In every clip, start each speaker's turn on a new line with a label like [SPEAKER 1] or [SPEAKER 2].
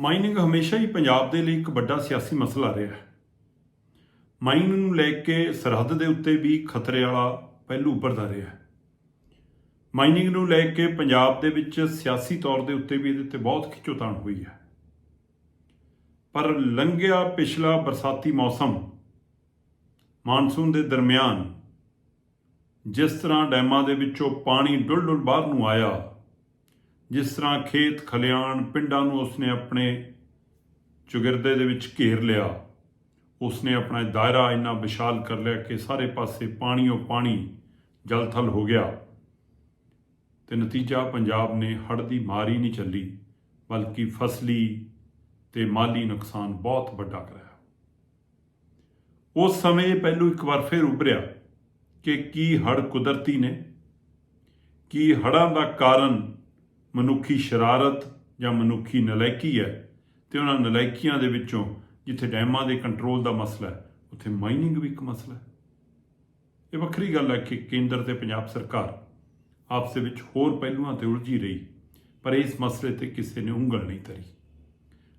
[SPEAKER 1] Mining ਹਮੇਸ਼ਾ ਹੀ ਪੰਜਾਬ ਦੇ ਲਈ ਇੱਕ ਵੱਡਾ ਸਿਆਸੀ ਮਸਲਾ ਰਿਹਾ ਹੈ। ਮਾਈਨਿੰਗ ਨੂੰ ਲੈ ਕੇ ਸਰਹੱਦ ਦੇ ਉੱਤੇ ਵੀ ਖਤਰੇ ਵਾਲਾ ਪਹਿਲੂ ਉੱਭਰਦਾ ਰਿਹਾ ਹੈ। ਮਾਈਨਿੰਗ ਨੂੰ ਲੈ ਕੇ ਪੰਜਾਬ ਦੇ ਵਿੱਚ ਸਿਆਸੀ ਤੌਰ ਦੇ ਉੱਤੇ ਵੀ ਇਹਦੇ ਤੇ ਬਹੁਤ ਖਿੱਚੋਤਾਣ ਹੋਈ ਹੈ। ਪਰ ਲੰਘਿਆ ਪਿਛਲਾ ਬਰਸਾਤੀ ਮੌਸਮ ਮਾਨਸੂਨ ਦੇ ਦਰਮਿਆਨ ਜਿਸ ਤਰ੍ਹਾਂ ਡੈਮਾਂ ਦੇ ਵਿੱਚੋਂ ਪਾਣੀ ਡੁੱਲ-ਡੁੱਲ ਬਾਹਰ ਨੂੰ ਆਇਆ ਜਿਸ ਤਰ੍ਹਾਂ ਖੇਤ, ਖਲਿਆਣ ਪਿੰਡਾਂ ਨੂੰ ਉਸਨੇ ਆਪਣੇ ਚੁਗਿਰਦੇ ਦੇ ਵਿੱਚ ਘੇਰ ਲਿਆ। ਉਸਨੇ ਆਪਣਾ ਦਾਇਰਾ ਇੰਨਾ ਵਿਸ਼ਾਲ ਕਰ ਲਿਆ ਕਿ ਸਾਰੇ ਪਾਸੇ ਪਾਣੀਓ ਪਾਣੀ ਜਲਥਲ ਹੋ ਗਿਆ ਤੇ ਨਤੀਜਾ ਪੰਜਾਬ ਨੇ ਹੜ੍ਹ ਦੀ ਮਾਰ ਹੀ ਨਹੀਂ ਚੱਲੀ, ਬਲਕਿ ਫਸਲੀ ਤੇ ਮਾਲੀ ਨੁਕਸਾਨ ਬਹੁਤ ਵੱਡਾ ਕਰਾਇਆ। ਉਸ ਸਮੇਂ ਇਹ ਪਹਿਲੂ ਇੱਕ ਵਾਰ ਫਿਰ ਉਭਰਿਆ ਕਿ ਕੀ ਹੜ੍ਹ ਕੁਦਰਤੀ ਨੇ, ਕੀ ਹੜ੍ਹਾਂ ਦਾ ਕਾਰਨ ਮਨੁੱਖੀ ਸ਼ਰਾਰਤ ਜਾਂ ਮਨੁੱਖੀ ਨਲਾਇਕੀ ਹੈ ਤੇ ਉਹਨਾਂ ਨਲਾਇਕੀਆਂ ਦੇ ਵਿੱਚੋਂ ਜਿੱਥੇ ਡੈਮਾਂ ਦੇ ਕੰਟਰੋਲ ਦਾ ਮਸਲਾ ਹੈ, ਉੱਥੇ ਮਾਈਨਿੰਗ ਵੀ ਇੱਕ ਮਸਲਾ ਹੈ। ਇਹ ਵੱਖਰੀ ਗੱਲ ਹੈ ਕਿ ਕੇਂਦਰ ਤੇ ਪੰਜਾਬ ਸਰਕਾਰ ਆਪਸ ਦੇ ਵਿੱਚ ਹੋਰ ਪਹਿਲੂਆਂ ਤੇ ਉਲਝੀ ਰਹੀ, ਪਰ ਇਸ ਮਸਲੇ ਤੇ ਕਿਸੇ ਨੇ ਉਂਗਲ ਨਹੀਂ ਧਰੀ।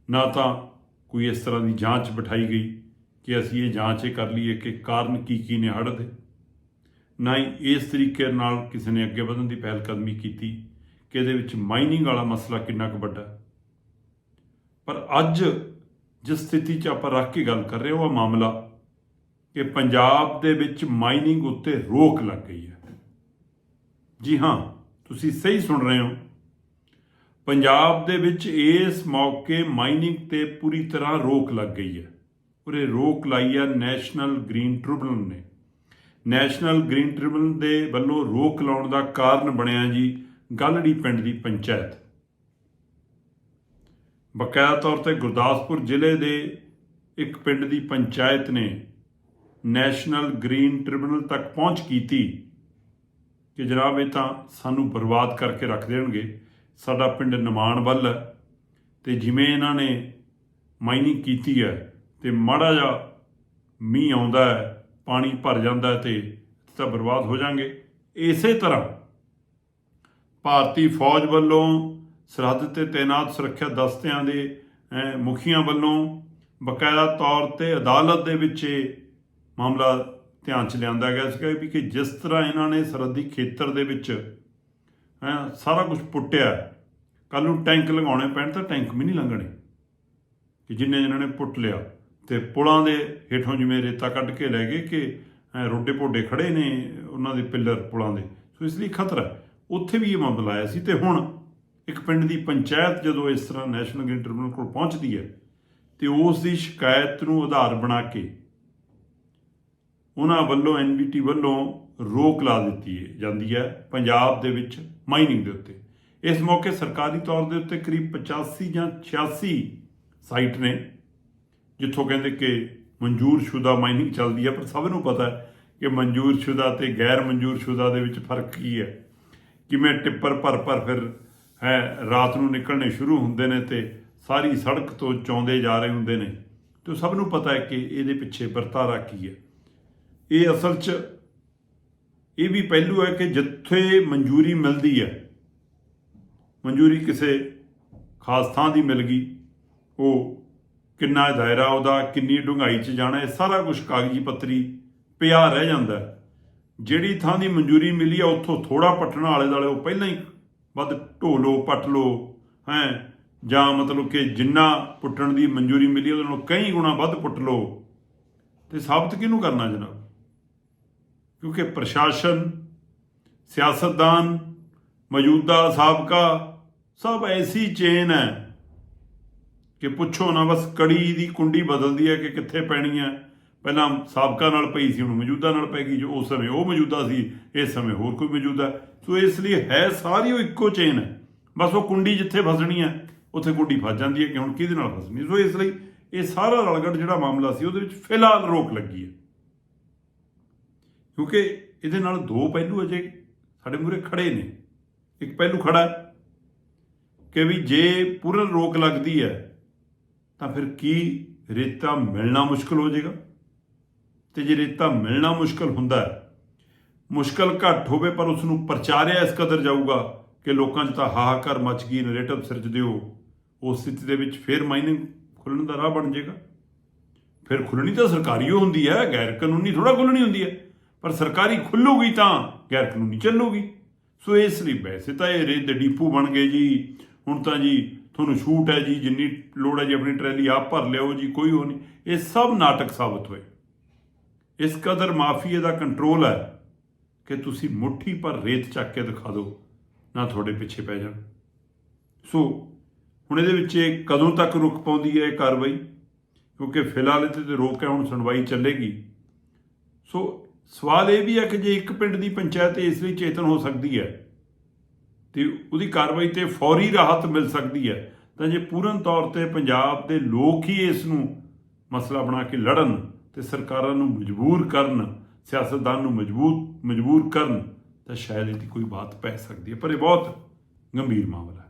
[SPEAKER 1] ਨਾ ਤਾਂ ਕੋਈ ਇਸ ਤਰ੍ਹਾਂ ਦੀ ਜਾਂਚ ਬਿਠਾਈ ਗਈ ਕਿ ਅਸੀਂ ਇਹ ਜਾਂਚ ਇਹ ਕਰ ਲਈਏ ਕਿ ਕਾਰਨ ਕੀ ਕੀ ਨੇ ਹੜ੍ਹ ਦੇ, ਨਾ ਹੀ ਇਸ ਤਰੀਕੇ ਨਾਲ ਕਿਸੇ ਨੇ ਅੱਗੇ ਵਧਣ ਦੀ ਪਹਿਲ ਕਦਮੀ ਕੀਤੀ ਕਿ ਇਹਦੇ ਵਿੱਚ ਮਾਈਨਿੰਗ ਵਾਲਾ ਮਸਲਾ ਕਿੰਨਾ ਕੁ ਵੱਡਾ ਪਰ ਅੱਜ ਜਿਸ ਸਥਿਤੀ 'ਚ ਆਪਾਂ ਰੱਖ ਕੇ ਗੱਲ ਕਰ ਰਹੇ ਹਾਂ, ਉਹ ਮਾਮਲਾ ਕਿ ਪੰਜਾਬ ਦੇ ਵਿੱਚ ਮਾਈਨਿੰਗ ਉੱਤੇ ਰੋਕ ਲੱਗ ਗਈ ਹੈ। ਜੀ ਹਾਂ, ਤੁਸੀਂ ਸਹੀ ਸੁਣ ਰਹੇ ਹੋ। ਪੰਜਾਬ ਦੇ ਵਿੱਚ ਇਸ ਮੌਕੇ ਮਾਈਨਿੰਗ ਤੇ ਪੂਰੀ ਤਰ੍ਹਾਂ ਰੋਕ ਲੱਗ ਗਈ ਹੈ। ਉਰੇ ਰੋਕ ਲਾਈ ਹੈ ਨੈਸ਼ਨਲ ਗ੍ਰੀਨ ਟ੍ਰਿਬਿਊਨਲ ਨੇ। ਨੈਸ਼ਨਲ ਗ੍ਰੀਨ ਟ੍ਰਿਬਿਊਨਲ ਦੇ ਵੱਲੋਂ ਰੋਕ ਲਾਉਣ ਦਾ ਕਾਰਨ ਬਣਿਆ ਜੀ। ਗਲੜੀ ਪਿੰਡ ਦੀ ਪੰਚਾਇਤ। ਬਕਾਇਆ ਤੌਰ ਤੇ ਗੁਰਦਾਸਪੁਰ ਜ਼ਿਲ੍ਹੇ ਦੇ ਇੱਕ ਪਿੰਡ ਦੀ ਪੰਚਾਇਤ ਨੇ ਨੈਸ਼ਨਲ ਗ੍ਰੀਨ ਟ੍ਰਿਬਿਊਨਲ ਤੱਕ ਪਹੁੰਚ ਕੀਤੀ ਕਿ ਜਨਾਬ ਇਹ ਤਾਂ ਸਾਨੂੰ ਬਰਬਾਦ ਕਰਕੇ ਰੱਖ ਦੇਣਗੇ। ਸਾਡਾ ਪਿੰਡ ਨਿਮਾਣ ਵੱਲ ਹੈ ਤੇ ਜਿਵੇਂ ਇਹਨਾਂ ਨੇ ਮਾਈਨਿੰਗ ਕੀਤੀ ਹੈ ਤੇ ਮਾੜਾ ਜਿਹਾ ਮੀਂਹ ਆਉਂਦਾ ਹੈ, ਪਾਣੀ ਭਰ ਜਾਂਦਾ ਹੈ ਤੇ ਤਾਂ ਬਰਬਾਦ ਹੋ ਜਾਣਗੇ। ਇਸੇ ਤਰ੍ਹਾਂ ਭਾਰਤੀ ਫੌਜ ਵੱਲੋਂ ਸਰਹੱਦ ਤੇ ਤਾਇਨਾਤ ਸੁਰੱਖਿਆ ਦਸਤਿਆਂ ਦੇ ਮੁਖੀਆਂ ਵੱਲੋਂ ਬਕਾਇਦਾ ਤੌਰ ਤੇ ਅਦਾਲਤ ਦੇ ਵਿੱਚ ਇਹ ਮਾਮਲਾ ਧਿਆਨ ਚ ਲਿਆਂਦਾ ਗਿਆ ਸੀਗਾ ਵੀ ਕਿ ਜਿਸ ਤਰ੍ਹਾਂ ਇਹਨਾਂ ਨੇ ਸਰਹੱਦੀ ਖੇਤਰ ਦੇ ਵਿੱਚ ਹੈਂ ਸਾਰਾ ਕੁਝ ਪੁੱਟਿਆ ਕੱਲ ਨੂੰ ਟੈਂਕ ਲਗਾਉਣੇ ਪੈਣ ਤਾਂ ਟੈਂਕ ਵੀ ਨਹੀਂ ਲੰਘਣੇ, ਕਿ ਜਿੰਨੇ ਇਹਨਾਂ ਨੇ ਪੁੱਟ ਲਿਆ, ਤੇ ਪੁਲਾਂ ਦੇ ਹੇਠੋਂ ਜਿਵੇਂ ਰੇਤਾ ਕੱਢ ਕੇ ਲੈ ਗਏ ਕਿ ਰੋਡੇ ਪੋਡੇ ਖੜੇ ਨੇ ਉਹਨਾਂ ਦੇ ਪਿੱਲਰ ਪੁਲਾਂ ਦੇ, ਸੋ ਇਸ ਲਈ ਖਤਰਾ ਹੈ। ਉੱਥੇ ਵੀ ਇਹ ਮਾਮਲਾ ਆਇਆ ਸੀ ਤੇ ਹੁਣ ਇੱਕ ਪਿੰਡ ਦੀ ਪੰਚਾਇਤ ਜਦੋਂ ਇਸ ਤਰ੍ਹਾਂ ਨੈਸ਼ਨਲ ਗ੍ਰੀਨ ਟ੍ਰਿਬਿਊਨਲ ਕੋਲ ਪਹੁੰਚਦੀ ਹੈ ਤੇ ਉਸ ਦੀ ਸ਼ਿਕਾਇਤ ਨੂੰ ਆਧਾਰ ਬਣਾ ਕੇ ਉਹਨਾਂ ਵੱਲੋਂ ਐਨਬੀਟੀ ਵੱਲੋਂ ਰੋਕ ਲਾ ਦਿੱਤੀ ਜਾਂਦੀ ਹੈ ਪੰਜਾਬ ਦੇ ਵਿੱਚ ਮਾਈਨਿੰਗ ਦੇ ਉੱਤੇ। ਇਸ ਮੌਕੇ ਸਰਕਾਰੀ ਤੌਰ ਦੇ ਉੱਤੇ ਕਰੀਬ 85 ਜਾਂ 86 ਸਾਈਟ ਨੇ, ਜਿੱਥੋਂ ਕਹਿੰਦੇ ਕਿ ਮਨਜ਼ੂਰਸ਼ੁਦਾ ਮਾਈਨਿੰਗ ਚੱਲਦੀ ਹੈ, ਪਰ ਸਭ ਨੂੰ ਪਤਾ ਹੈ ਕਿ ਮਨਜ਼ੂਰਸ਼ੁਦਾ ਤੇ ਗੈਰ ਮਨਜ਼ੂਰਸ਼ੁਦਾ ਦੇ ਵਿੱਚ ਫ਼ਰਕ ਕੀ ਹੈ। ਕਿਵੇਂ ਟਿੱਪਰ ਭਰ ਭਰ ਫਿਰ, ਹੈ, ਰਾਤ ਨੂੰ ਨਿਕਲਣੇ ਸ਼ੁਰੂ ਹੁੰਦੇ ਨੇ ਤੇ ਸਾਰੀ ਸੜਕ ਤੋਂ ਚੌਂਦੇ ਜਾ ਰਹੇ ਹੁੰਦੇ ਨੇ। ਤੇ ਸਭ ਨੂੰ ਪਤਾ ਹੈ ਕਿ ਇਹਦੇ ਪਿੱਛੇ ਵਰਤਾਰਾ ਕੀ ਹੈ। ਇਹ ਅਸਲ 'ਚ ਇਹ ਵੀ ਪਹਿਲੂ ਹੈ ਕਿ ਜਿੱਥੇ ਮਨਜ਼ੂਰੀ ਮਿਲਦੀ ਹੈ, ਮਨਜ਼ੂਰੀ ਕਿਸੇ ਖਾਸ ਥਾਂ ਦੀ ਮਿਲ ਗਈ, ਉਹ ਕਿੰਨਾ ਦਾਇਰਾ ਉਹਦਾ, ਕਿੰਨੀ ਡੂੰਘਾਈ 'ਚ ਜਾਣਾ, ਇਹ ਸਾਰਾ ਕੁਝ ਕਾਗਜ਼ੀ ਪੱਤਰੀ ਪਿਆ ਰਹਿ ਜਾਂਦਾ ਜਿਹੜੀ ਥਾਂ ਦੀ ਮਨਜ਼ੂਰੀ ਮਿਲੀ ਆ, ਉੱਥੋਂ ਥੋੜਾ ਪੱਟਣ ਵਾਲੇ ਦਾਲੇ ਉਹ ਪਹਿਲਾਂ ਹੀ ਵੱਧ ਢੋ ਲੋ ਪੱਟ ਲੋ ਹੈ? ਜਾਂ ਮਤਲਬ ਕਿ ਜਿੰਨਾ ਪੁੱਟਣ ਦੀ ਮਨਜ਼ੂਰੀ ਮਿਲੀ, ਉਹਦੇ ਨਾਲੋਂ ਕਈ ਗੁਣਾ ਵੱਧ ਪੁੱਟ ਲੋ ਤੇ ਸਾਬਤ ਕਿਹਨੂੰ ਕਰਨਾ ਜਨਾਬ? ਕਿਉਂਕਿ ਪ੍ਰਸ਼ਾਸਨ, ਸਿਆਸਤਦਾਨ, ਮੌਜੂਦਾ ਸਾਬਕਾ, ਸਭ ਐਸੀ ਚੇਨ ਹੈ ਕਿ ਪੁੱਛੋ ਨਾ ਬਸ ਕੜੀ ਦੀ ਕੁੰਡੀ ਬਦਲਦੀ ਹੈ ਕਿ ਕਿੱਥੇ ਪੈਣੀ ਹੈ। ਪਹਿਲਾਂ ਸਾਬਕਾ ਨਾਲ ਪਈ ਸੀ, ਹੁਣ ਮੌਜੂਦਾ ਨਾਲ ਪੈ ਗਈ ਜੋ ਉਸ ਸਮੇਂ ਉਹ ਮੌਜੂਦਾ ਸੀ, ਇਸ ਸਮੇਂ ਹੋਰ ਕੋਈ ਮੌਜੂਦਾ ਸੋ ਇਸ ਲਈ ਹੈ ਸਾਰੀ ਉਹ ਇੱਕੋ ਚੇਨ ਹੈ। ਬਸ ਉਹ ਕੁੰਡੀ ਜਿੱਥੇ ਫਸਣੀ ਹੈ, ਉੱਥੇ ਕੁੰਡੀ ਫਸ ਜਾਂਦੀ ਹੈ ਕਿ ਹੁਣ ਕਿਹਦੇ ਨਾਲ ਫਸਣੀ ਸੋ ਇਸ ਲਈ ਇਹ ਸਾਰਾ ਰਲਗੜ ਜਿਹੜਾ ਮਾਮਲਾ ਸੀ, ਉਹਦੇ ਵਿੱਚ ਫਿਲਹਾਲ ਰੋਕ ਲੱਗੀ ਹੈ। ਕਿਉਂਕਿ ਇਹਦੇ ਨਾਲ ਦੋ ਪਹਿਲੂ ਅਜੇ ਸਾਡੇ ਮੂਹਰੇ ਖੜੇ ਨੇ। ਇੱਕ ਪਹਿਲੂ ਖੜਾ ਕਿ ਵੀ ਜੇ ਪੂਰਨ ਰੋਕ ਲੱਗਦੀ ਹੈ, ਤਾਂ ਫਿਰ ਕੀ ਰੇਤਾ ਮਿਲਣਾ ਮੁਸ਼ਕਲ ਹੋ ਜਾਏਗਾ? ਤੇ ਜੇ ਰੇਤਾ ਮਿਲਣਾ ਮੁਸ਼ਕਲ ਹੁੰਦਾ ਹੈ, ਮੁਸ਼ਕਲ ਘੱਟ ਹੋਵੇ ਪਰ ਉਸ ਨੂੰ ਪ੍ਰਚਾਰਿਆ ਇਸ ਕਦਰ ਜਾਊਗਾ ਕਿ ਲੋਕਾਂ 'ਚ ਤਾਂ ਹਾਹਾਕਾਰ ਮਚ ਗਈ ਨੈਰੇਟਿਵ ਸਿਰਜ ਦਿਓ ਉਸ ਸਥਿਤੀ ਦੇ ਵਿੱਚ ਫਿਰ ਮਾਈਨਿੰਗ ਖੁੱਲਣ ਦਾ ਰਾਹ ਬਣ ਜਾਏਗਾ। ਫਿਰ ਖੁੱਲਣੀ ਤਾਂ ਸਰਕਾਰੀ ਓ ਹੁੰਦੀ ਹੈ, ਗੈਰ ਕਾਨੂੰਨੀ ਥੋੜਾ ਖੁੱਲਣੀ ਹੁੰਦੀ ਹੈ, ਪਰ ਸਰਕਾਰੀ ਖੁੱਲੂਗੀ ਤਾਂ ਗੈਰ ਕਾਨੂੰਨੀ ਚੱਲੂਗੀ। ਸੋ ਇਸ ਲਈ ਵੈਸੇ ਤਾਂ ਇਹ ਰੇਤ ਦੇ ਡੀਪੂ ਬਣ ਗਏ ਜੀ। ਹੁਣ ਤਾਂ ਜੀ ਤੁਹਾਨੂੰ ਛੂਟ ਹੈ ਜੀ, ਜਿੰਨੀ ਲੋੜ ਹੈ ਜੀ, ਆਪਣੀ ਟਰੈਲੀ ਆਪ ਭਰ ਲਿਓ ਜੀ, ਕੋਈ ਹੋ ਨਹੀਂ। ਇਹ ਸਭ ਨਾਟਕ ਸਾਬਤ ਹੋਏ। ਇਸ ਕਦਰ ਮਾਫੀਏ ਦਾ ਕੰਟਰੋਲ ਹੈ ਕਿ ਤੁਸੀਂ ਮੁੱਠੀ ਪਰ ਰੇਤ ਚੱਕ ਕੇ ਦਿਖਾ ਦਿਓ, ਨਾ ਤੁਹਾਡੇ ਪਿੱਛੇ ਪੈ ਜਾਣ। ਸੋ ਹੁਣ ਇਹਦੇ ਵਿੱਚ ਇਹ ਕਦੋਂ ਤੱਕ ਰੁਕ ਪਾਉਂਦੀ ਹੈ ਇਹ ਕਾਰਵਾਈ? ਕਿਉਂਕਿ ਫਿਲਹਾਲ ਇਹਦੇ ਤੇ ਰੋਕ ਹੈ, ਹੁਣ ਸੁਣਵਾਈ ਚੱਲੇਗੀ। ਸੋ ਸਵਾਲ ਇਹ ਵੀ ਹੈ ਕਿ ਜੇ ਇੱਕ ਪਿੰਡ ਦੀ ਪੰਚਾਇਤ ਇਸ ਲਈ ਚੇਤਨ ਹੋ ਸਕਦੀ ਹੈ, ਤੇ ਉਹਦੀ ਕਾਰਵਾਈ ਤੇ ਫੌਰੀ ਰਾਹਤ ਮਿਲ ਸਕਦੀ ਹੈ, ਤਾਂ ਜੇ ਪੂਰਨ ਤੌਰ ਤੇ ਪੰਜਾਬ ਦੇ ਲੋਕ ਹੀ ਇਸ ਨੂੰ ਮਸਲਾ ਬਣਾ ਕੇ ਲੜਨ ਤੇ ਸਰਕਾਰਾਂ ਨੂੰ ਮਜਬੂਰ ਕਰਨ, ਸਿਆਸਤਦਾਨ ਨੂੰ ਮਜਬੂਰ ਮਜਬੂਰ ਕਰਨ ਤਾਂ ਸ਼ਾਇਦ ਇਹਦੀ ਕੋਈ ਬਾਤ ਪੈ ਸਕਦੀ ਹੈ, ਪਰ ਇਹ ਬਹੁਤ ਗੰਭੀਰ ਮਾਮਲਾ